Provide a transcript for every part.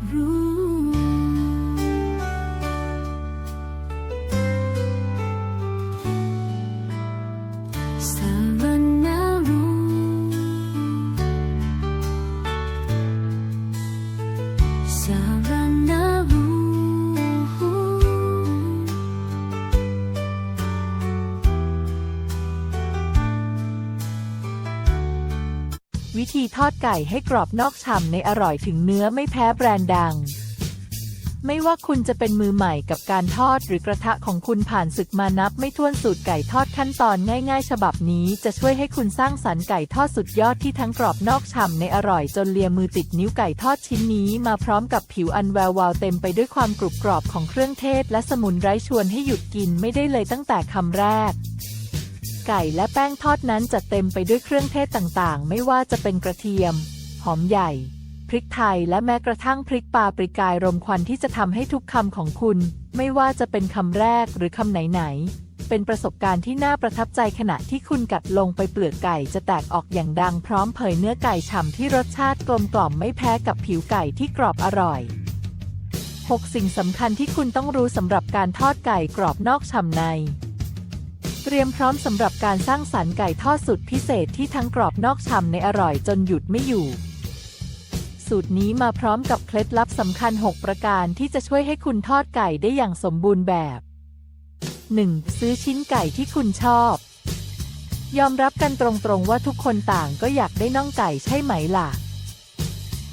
如 วิธีทอดไก่ให้กรอบนอกฉ่ำในอร่อยถึงเนื้อไม่แพ้แบรนด์ดัง ไม่ว่าคุณจะเป็นมือใหม่กับการทอดหรือกระทะของคุณผ่านศึกมานับไม่ถ้วนสูตรไก่ทอดขั้นตอนง่ายๆ ฉบับนี้จะช่วยให้คุณสร้างสรรค์ไก่ทอดสุดยอดที่ทั้งกรอบนอกฉ่ำในอร่อยจนเลียมือติดนิ้วไก่ทอดชิ้นนี้มาพร้อมกับผิวอันแวววาวเต็มไปด้วยความกรุบกรอบของเครื่องเทศ และสมุนไพรชวนให้หยุดกินไม่ได้เลยตั้งแต่คำแรก ไก่และแป้งทอดนั้นจะเต็มไปด้วยเครื่องเทศต่างๆ ไม่ว่าจะเป็นกระเทียม หอมใหญ่ พริกไทยและแม้กระทั่งพริกปลาปริกายรมควันที่จะทำให้ทุกคำของคุณ ไม่ว่าจะเป็นคำแรกหรือคำไหนๆ เป็นประสบการณ์ที่น่าประทับใจขณะที่คุณกัดลงไปเปลือกไก่จะแตกออกอย่างดังพร้อมเผยเนื้อไก่ฉ่ำที่รสชาติกลมกล่อมไม่แพ้กับผิวไก่ที่กรอบอร่อย6 สิ่งสำคัญที่คุณต้องรู้สำหรับการทอดไก่กรอบนอกฉ่ำใน เตรียมพร้อมสำหรับการสร้างสรรค์ไก่ทอดสุดพิเศษที่ทั้งกรอบนอกฉ่ำในอร่อยจนหยุดไม่อยู่ สูตรนี้มาพร้อมกับเคล็ดลับสำคัญ 6 ประการที่จะช่วยให้คุณทอดไก่ได้อย่างสมบูรณ์แบบ 1. ซื้อชิ้นไก่ที่คุณชอบ ยอมรับกันตรงๆว่าทุกคนต่างก็อยากได้น่องไก่ใช่ไหมล่ะ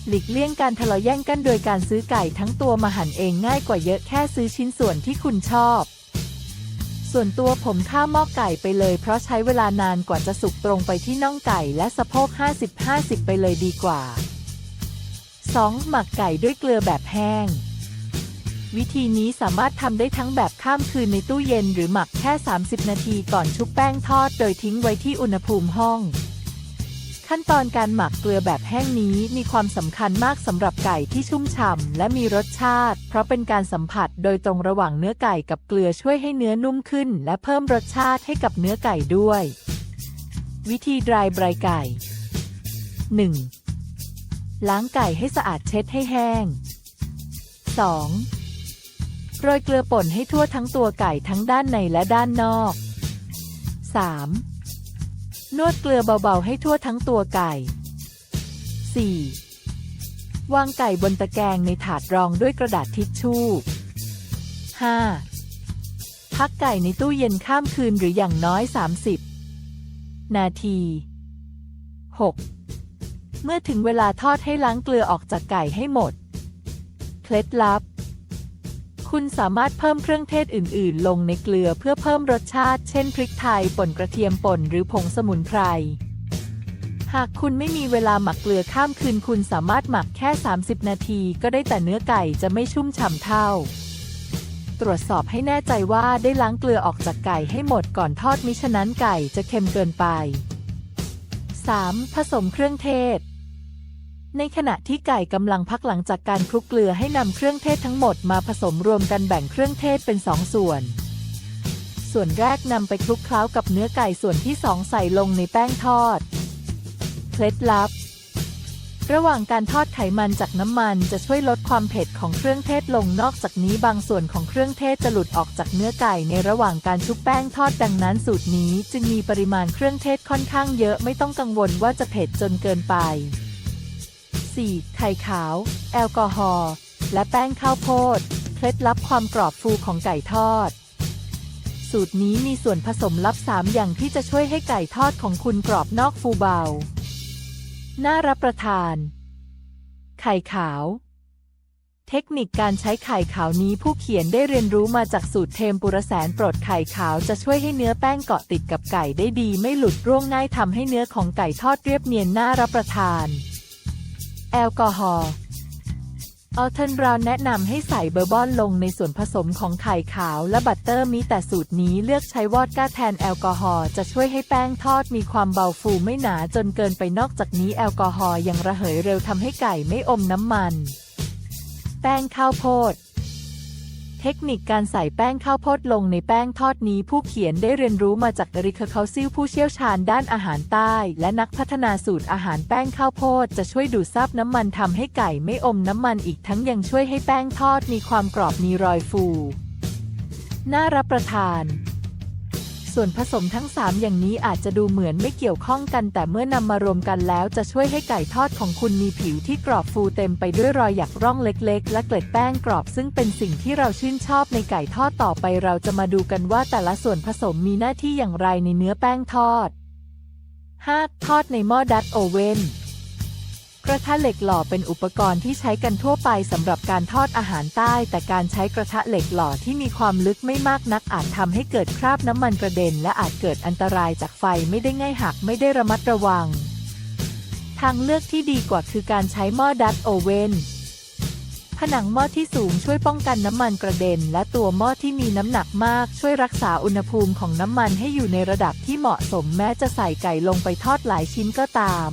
หลีกเลี่ยงการทะเลาะแย่งกันโดยการซื้อไก่ทั้งตัวมาหั่นเองง่ายกว่าเยอะแค่ซื้อชิ้นส่วนที่คุณชอบ ส่วนตัวผมข้ามหม้อไก่ไปเลย เพราะใช้เวลานานกว่าจะสุกตรงไปที่น่องไก่และสะโพก 50-50 ไปเลยดีกว่า 2. หมักไก่ด้วยเกลือแบบแห้ง วิธีนี้สามารถทำได้ทั้งแบบข้ามคืนในตู้เย็นหรือหมักแค่ 30 นาทีก่อนชุบแป้งทอด โดยทิ้งไว้ที่อุณหภูมิห้อง ขั้นตอนการหมักเกลือแบบแห้งนี้มีความสำคัญมากสำหรับไก่ที่ชุ่มฉ่ำและมีรสชาติ เพราะเป็นการสัมผัสโดยตรงระหว่างเนื้อไก่กับเกลือช่วยให้เนื้อนุ่มขึ้น และเพิ่มรสชาติให้กับเนื้อไก่ด้วย วิธีดรายบรายไก่ 1. ล้างไก่ให้สะอาดเช็ดให้แห้ง 2. โรยเกลือป่นให้ทั่วทั้งตัวไก่ทั้งด้านในและด้านนอก 3. นวดเกลือเบาๆให้ทั่วทั้งตัวไก่ 4. วางไก่บนตะแกรงในถาดรองด้วยกระดาษทิชชู่ 5. พักไก่ในตู้เย็นข้ามคืนหรืออย่างน้อย 30 นาที 6. เมื่อถึงเวลาทอดให้ล้างเกลือออกจากไก่ให้หมด เคล็ดลับ คุณสามารถเพิ่มเครื่องเทศอื่น ๆ ลงในเกลือเพื่อเพิ่มรสชาติ เช่น พริกไทย ป่นกระเทียมป่น หรือผงสมุนไพร หากคุณไม่มีเวลาหมักเกลือข้ามคืน คุณสามารถหมักแค่ 30 นาที ก็ได้แต่เนื้อไก่จะไม่ชุ่มฉ่ำเท่า ตรวจสอบให้แน่ใจว่าได้ล้างเกลือออกจากไก่ให้หมดก่อนทอดมิฉะนั้นไก่จะเค็มเกินไป 3. ผสมเครื่องเทศ ในขณะที่ไก่กำลังพักหลังจากการคลุกเกลือให้นำเครื่องเทศทั้งหมดมาผสมรวมกันแบ่งเครื่องเทศเป็นสองส่วน ส่วนแรกนำไปคลุกเคล้ากับเนื้อไก่ส่วนที่สองใส่ลงในแป้งทอด เคล็ดลับ ระหว่างการทอดไขมันจากน้ำมันจะช่วยลดความเผ็ดของเครื่องเทศลงนอกจากนี้บางส่วนของเครื่องเทศจะหลุดออกจากเนื้อไก่ในระหว่างการชุบแป้งทอดดังนั้นสูตรนี้จึงมีปริมาณเครื่องเทศค่อนข้างเยอะไม่ต้องกังวลว่าจะเผ็ดจนเกินไป 4. ไข่ขาว แอลกอฮอล์และแป้งข้าวโพด เคล็ดลับความกรอบฟูของไก่ทอด สูตรนี้มีส่วนผสมลับ 3 อย่างที่จะช่วยให้ไก่ทอดของคุณกรอบนอกฟูเบา น่ารับประทาน ไข่ขาว เทคนิคการใช้ไข่ขาวนี้ผู้เขียนได้เรียนรู้มาจากสูตรเทมปุระแสนโปรดไข่ขาวจะช่วยให้เนื้อแป้งเกาะติดกับไก่ได้ดี ไม่หลุดร่วงง่ายทำให้เนื้อของไก่ทอดเรียบเนียนน่ารับประทาน แอลกอฮอล์อัลเทนบราวน์แนะนำให้ใส่เบอร์บอนลงในส่วนผสมของไข่ขาวและบัตเตอร์มีแต่สูตรนี้เลือกใช้วอดก้าแทนแอลกอฮอล์จะช่วยให้แป้งทอดมีความเบาฟูไม่หนาจนเกินไปนอกจากนี้แอลกอฮอล์ยังระเหยเร็วทำให้ไก่ไม่อมน้ำมัน แป้งข้าวโพด เทคนิคการใส่แป้งข้าวโพดลงในแป้งทอดนี้ผู้เขียนได้เรียนรู้มาจากริคเคาซิลผู้เชี่ยวชาญด้านอาหารใต้ และนักพัฒนาสูตรอาหารแป้งข้าวโพดจะช่วยดูดซับน้ำมันทำให้ไก่ไม่อมน้ำมันอีกทั้งยังช่วยให้แป้งทอดมีความกรอบมีรอยฟู น่ารับประทาน ส่วนผสมทั้ง 3 อย่างนี้อาจจะดูเหมือนไม่เกี่ยวข้องกัน แต่เมื่อนำมารวมกันแล้วจะช่วยให้ไก่ทอดของคุณมีผิวที่กรอบฟูเต็มไปด้วยรอยหยักร่องเล็กๆ และเกล็ดแป้งกรอบซึ่งเป็นสิ่งที่เราชื่นชอบในไก่ทอดต่อไปเราจะมาดูกันว่าแต่ละส่วนผสมมีหน้าที่อย่างไรในเนื้อแป้งทอด 5. ทอดในหม้อดัตโอเวน กระทะเหล็กหล่อเป็นอุปกรณ์ที่ใช้กันทั่วไปสำหรับการทอดอาหารใต้ แต่การใช้กระทะเหล็กหล่อที่มีความลึกไม่มากนักอาจทำให้เกิดคราบน้ำมันกระเด็น และอาจเกิดอันตรายจากไฟไม่ได้ง่ายหากไม่ได้ระมัดระวัง ทางเลือกที่ดีกว่าคือการใช้หม้อดัตโอเวนผนังหม้อที่สูงช่วยป้องกันน้ำมันกระเด็น และตัวหม้อที่มีน้ำหนักมาก ช่วยรักษาอุณหภูมิของน้ำมันให้อยู่ในระดับที่เหมาะสมแม้จะใส่ไก่ลงไปทอดหลายชิ้นก็ตาม